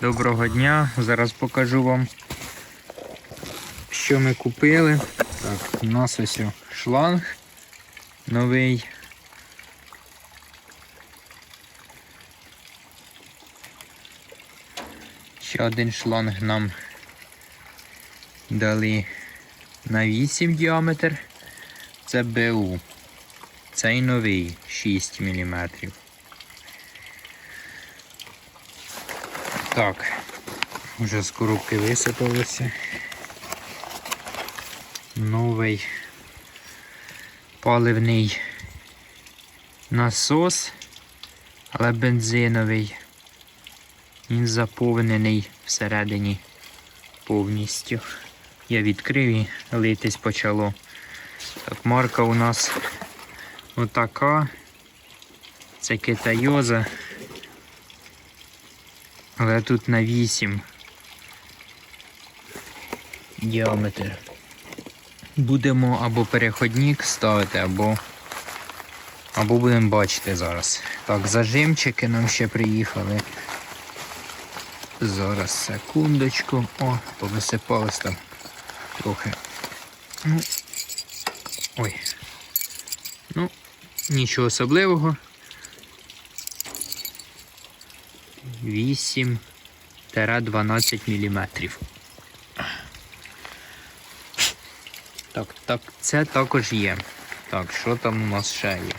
Доброго дня! Зараз покажу вам, що ми купили. Так, у нас ось шланг новий. Ще один шланг нам дали на 8 діаметр. Це БУ. Цей новий 6 мм. Так, вже з коробки висипалося. Новий паливний насос, але бензиновий. Він заповнений всередині повністю. Я відкрив і литись почало. Так, марка у нас отака. Це китайоза. Але тут на 8 діаметр. Будемо або переходник ставити, або або будемо бачити зараз. Так, зажимчики нам ще приїхали. Зараз секундочку. О, повисипалось там трохи. Ну, ой. Ну, нічого особливого. 8-12 мм. Так, так, це також є. Так, що там у нас ще є?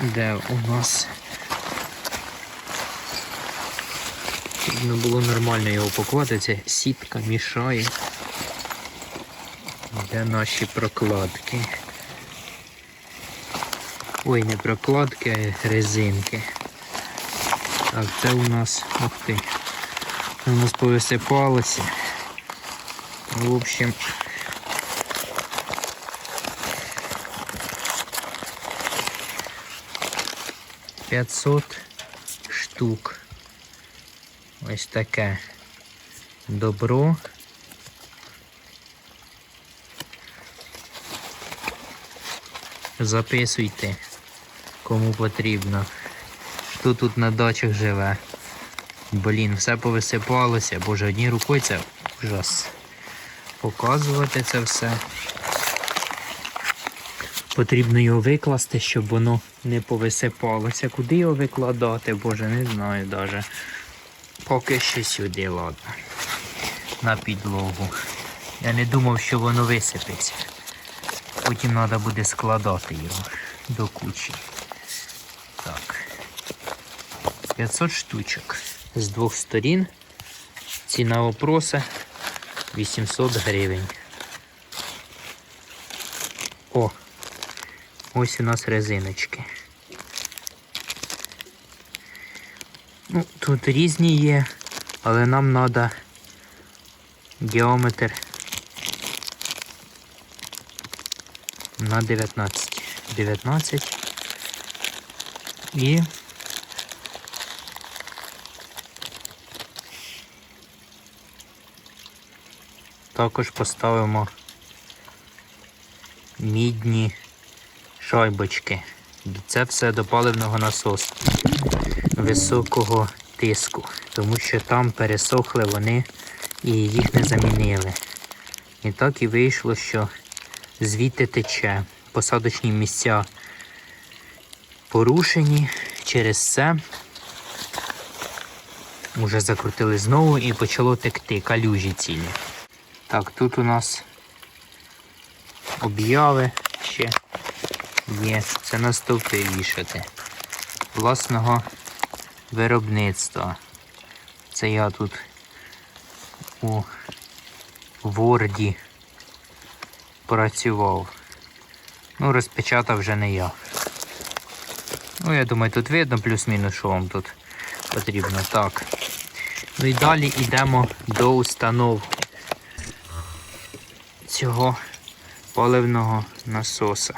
Де у нас Потрібно було нормально його пакувати, це сітка мішає. Де наші прокладки? Ой, не прокладки, а резинки. Так, це у нас, ух ти, у нас повисипалося. В общем, п'ятсот штук. Ось таке добро. Записуйте, кому потрібно. Хто тут на дачах живе. Блін, все повисипалося, боже, одній рукою це ужас. Показувати це все. Потрібно його викласти, щоб воно не повисипалося. Куди його викладати, боже, не знаю навіть. Поки що сюди, ладно. На підлогу. Я не думав, що воно висипеться. Потім треба буде складати його до кучі. Так. 500 штучок. З двох сторін. Ціна опроса 800 гривень. О! Ось у нас резиночки. Ну, тут різні є, але нам треба діаметр на 19. 19 і також поставимо мідні шайбочки. Це все до паливного насосу високого тиску, тому що там пересохли вони і їх не замінили. І так і вийшло, що звідти тече. Посадочні місця порушені через це. Уже закрутили знову і почало текти калюжі цілі. Так, тут у нас об'яви ще є. Це на стовпи вішати. Власного виробництва. Це я тут у Ворді працював. Ну, розпечатав вже не я. Ну, я думаю, тут видно плюс-мінус, що вам тут потрібно. Так. Ну і далі йдемо до установки цього паливного насоса.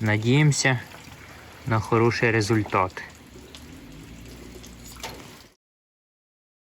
Надіємося на хороший результат.